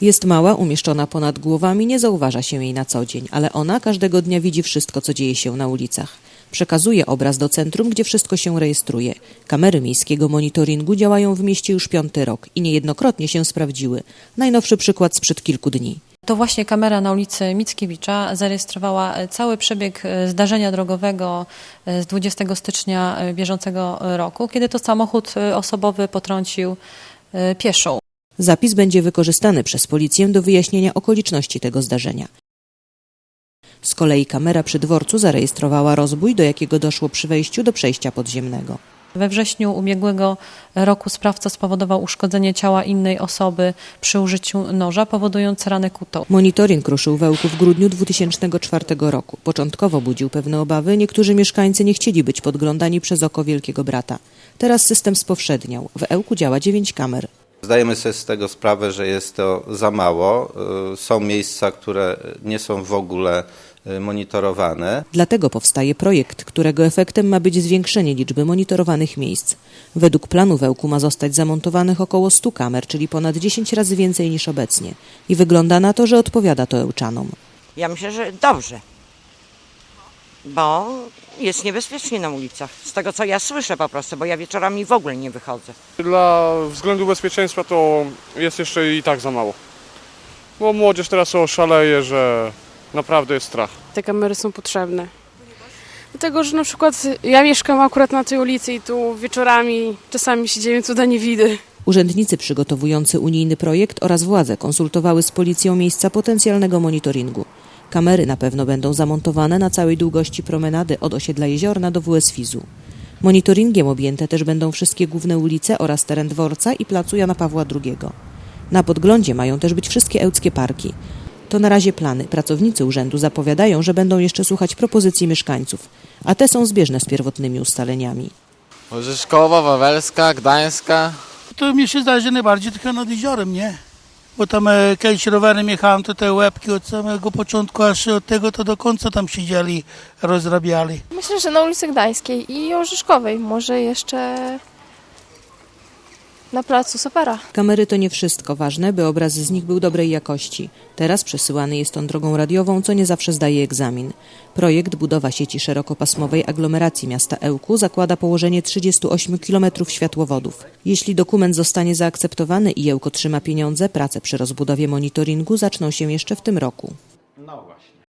Jest mała, umieszczona ponad głowami, nie zauważa się jej na co dzień, ale ona każdego dnia widzi wszystko, co dzieje się na ulicach. Przekazuje obraz do centrum, gdzie wszystko się rejestruje. Kamery miejskiego monitoringu działają w mieście już piąty rok i niejednokrotnie się sprawdziły. Najnowszy przykład sprzed kilku dni. To właśnie kamera na ulicy Mickiewicza zarejestrowała cały przebieg e, zdarzenia drogowego e, z 20 stycznia e, bieżącego roku, kiedy to samochód osobowy potrącił pieszą. Zapis będzie wykorzystany przez policję do wyjaśnienia okoliczności tego zdarzenia. Z kolei kamera przy dworcu zarejestrowała rozbój, do jakiego doszło przy wejściu do przejścia podziemnego. We wrześniu ubiegłego roku sprawca spowodował uszkodzenie ciała innej osoby przy użyciu noża, powodując ranę kutą. Monitoring ruszył w Ełku w grudniu 2004 roku. Początkowo budził pewne obawy, niektórzy mieszkańcy nie chcieli być podglądani przez oko Wielkiego Brata. Teraz system spowszedniał. W Ełku działa dziewięć kamer. Zdajemy sobie z tego sprawę, że jest to za mało. Y, Są miejsca, które nie są w ogóle y, monitorowane. Dlatego powstaje projekt, którego efektem ma być zwiększenie liczby monitorowanych miejsc. Według planu w Ełku ma zostać zamontowanych około 100 kamer, czyli ponad 10 razy więcej niż obecnie. I wygląda na to, że odpowiada to Ełczanom. Ja myślę, że dobrze. Bo jest niebezpiecznie na ulicach. Z tego co ja słyszę po prostu, bo ja wieczorami w ogóle nie wychodzę. Dla względu bezpieczeństwa to jest jeszcze i tak za mało. Bo młodzież teraz oszaleje, że naprawdę jest strach. te kamery są potrzebne. Dlatego, że na przykład ja mieszkam akurat na tej ulicy i tu wieczorami czasami się dzieją cuda niewidy. Urzędnicy przygotowujący unijny projekt oraz władze konsultowały z policją miejsca potencjalnego monitoringu. Kamery na pewno będą zamontowane na całej długości promenady od osiedla Jeziorna do WS Fizu. Monitoringiem objęte też będą wszystkie główne ulice oraz teren dworca i placu Jana Pawła II. Na podglądzie mają też być wszystkie ełckie parki. To na razie plany. Pracownicy urzędu zapowiadają, że będą jeszcze słuchać propozycji mieszkańców, a te są zbieżne z pierwotnymi ustaleniami. Rzeszkowa, Wawelska, Gdańska. To mi się zdaje, że najbardziej tylko nad jeziorem, nie? Bo tam e, kiedyś rowerem jechałem, to te łebki od samego początku aż od tego to do końca tam siedzieli, rozrabiali. Myślę, że na ulicy Gdańskiej i Orzeszkowej, może jeszcze na placu Sapera. Kamery to nie wszystko. Ważne, by obraz z nich był dobrej jakości. Teraz przesyłany jest on drogą radiową, co nie zawsze zdaje egzamin. Projekt budowa sieci szerokopasmowej aglomeracji miasta Ełku zakłada położenie 38 km światłowodów. Jeśli dokument zostanie zaakceptowany i Ełk otrzyma pieniądze, prace przy rozbudowie monitoringu zaczną się jeszcze w tym roku.